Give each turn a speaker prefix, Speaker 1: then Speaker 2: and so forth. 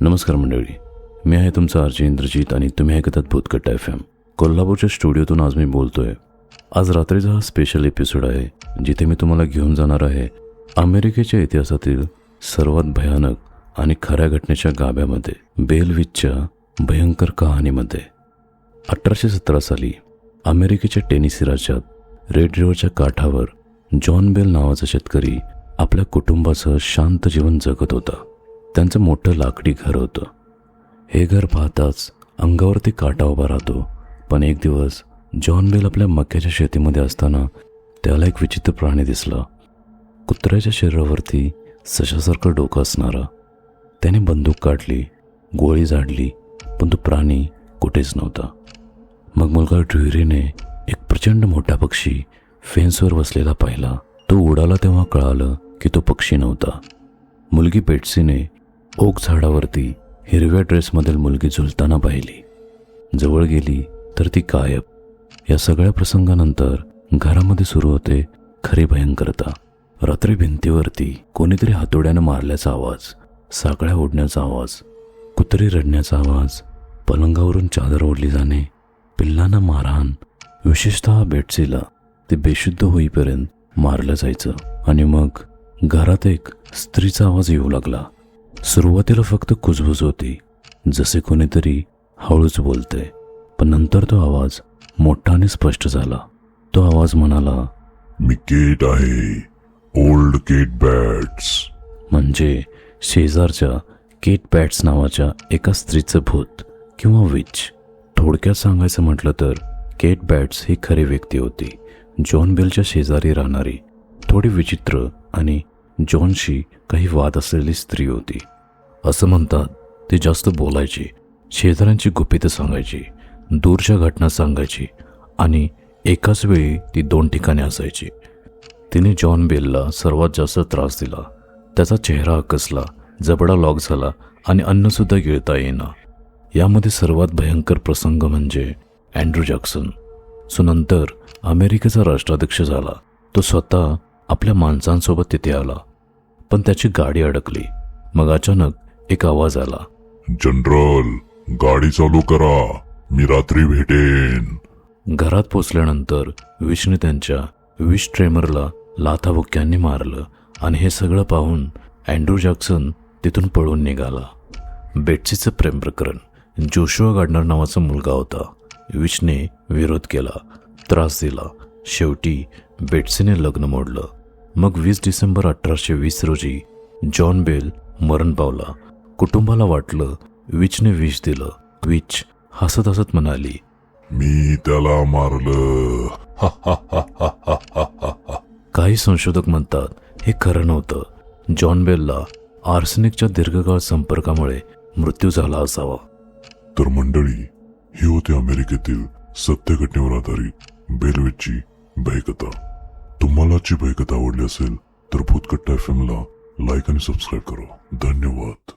Speaker 1: नमस्कार मंडळी मी आहे तुमचा आरजे इंद्रजीत आणि तुम्ही ऐकतात भूतकट्टा एफ एम कोल्हापूरच्या स्टुडिओतून आज मी बोलतोय. आज रात्रीचा हा स्पेशल एपिसोड आहे जिथे मी तुम्हाला घेऊन जाणार आहे अमेरिकेच्या इतिहासातील सर्वात भयानक आणि खऱ्या घटनेच्या गाभ्यामध्ये बेलविचच्या भयंकर कहाणीमध्ये. अठराशे सतरा साली अमेरिकेच्या टेनिसी राज्यात रेड रिव्हरच्या काठावर जॉन बेल नावाचा शेतकरी आपल्या कुटुंबासह शांत जीवन जगत होता. त्यांचं मोठं लाकडी घर होतं. हे घर पाहताच अंगावरती काटा उभा राहतो. पण एक दिवस जॉन बेल आपल्या मक्याच्या शेतीमध्ये असताना त्याला एक विचित्र प्राणी दिसला. कुत्र्याच्या शरीरावरती सशासारखं डोकं असणारा. त्याने बंदूक काढली गोळी झाडली पण तो प्राणी कुठेच नव्हता. मग मुलगा ड्युरीने एक प्रचंड मोठा पक्षी फेन्सवर बसलेला पाहिला. तो उडाला तेव्हा कळालं की तो पक्षी नव्हता. मुलगी पेटसीने ओक झाडावरती हिरव्या ड्रेसमधील मुलगी झुलताना पाहिली. जवळ गेली तर ती गायब या सगळ्या प्रसंगानंतर घरामध्ये सुरू होते खरी भयंकरता. रात्री भिंतीवरती कोणीतरी हातोड्यानं मारल्याचा आवाज साकळ्या ओढण्याचा आवाज कुत्री रडण्याचा आवाज पलंगावरून चादर ओढली जाणे पिल्लांना मारहाण विशेषतः बेटसीला ते बेशुद्ध होईपर्यंत मारलं जायचं. आणि मग घरात एक स्त्रीचा आवाज येऊ लागला. सुरुवातीला फक्त कुजबुज होती जसे कोणीतरी हळूच बोलते पण नंतर तो आवाज मोठा आणि स्पष्ट झाला. तो आवाज म्हणाला
Speaker 2: मी केट आहे ओल्ड केट बॅट्स.
Speaker 1: म्हणजे शेजारच्या केट पॅट्स नावाच्या एका स्त्रीचं भूत किंवा विच. थोडक्यात सांगायचं म्हटलं तर केट बॅट्स ही खरी व्यक्ती होती जॉन बेलच्या शेजारी राहणारी. थोडी विचित्र आणि जॉनशी काही वाद असलेली स्त्री होती. असं म्हणतात ती जास्त बोलायची शेजाऱ्यांची गुपितं सांगायची दूरच्या घटना सांगायची आणि एकाच वेळी ती दोन ठिकाणी असायची. तिने जॉन बेलला सर्वात जास्त त्रास दिला. त्याचा चेहरा आकसला जबडा लॉक झाला आणि अन्नसुद्धा गिळता येईना. यामध्ये सर्वात भयंकर प्रसंग म्हणजे अँड्रू जॅक्सन. सो नंतर अमेरिकेचा राष्ट्राध्यक्ष झाला. तो स्वतः आपल्या माणसांसोबत तिथे आला. पण त्याची गाडी अडकली. मग अचानक एक आवाज आला.
Speaker 2: जनरल गाडी चालू करा. मी रात्री भेटेन.
Speaker 1: घरात पोचल्यानंतर विषने त्यांच्या विष ट्रेमरला लाथाबुक्यांनी मारलं आणि हे सगळं पाहून अँड्रू जॅक्सन तिथून पळून निघाला. बेट्सीचं प्रेम प्रकरण जोशुआ गार्डनर नावाचा मुलगा होता. विषने विरोध केला त्रास दिला. शेवटी बेट्सीने लग्न मोडलं. मग वीस डिसेंबर अठराशे वीस रोजी जॉन बेल मरण पावला. कुटुंबाला वाटलं विचने विष दिलं. विच हसत हसत म्हणाली
Speaker 2: मी त्याला मारलं.
Speaker 1: काही संशोधक म्हणतात हे खरं नव्हतं. जॉन बेलला आर्सेनिकच्या दीर्घकाळ संपर्कामुळे मृत्यू झाला असावा.
Speaker 2: तर मंडळी ही होती अमेरिकेतील सत्य घटनेवर आधारित बेलवेटची भयकथा तुम्हाला आजची भयकथा आवडली असेल तर भूतकट्टा एफ ला लाईक आणि सबस्क्राईब करा. धन्यवाद.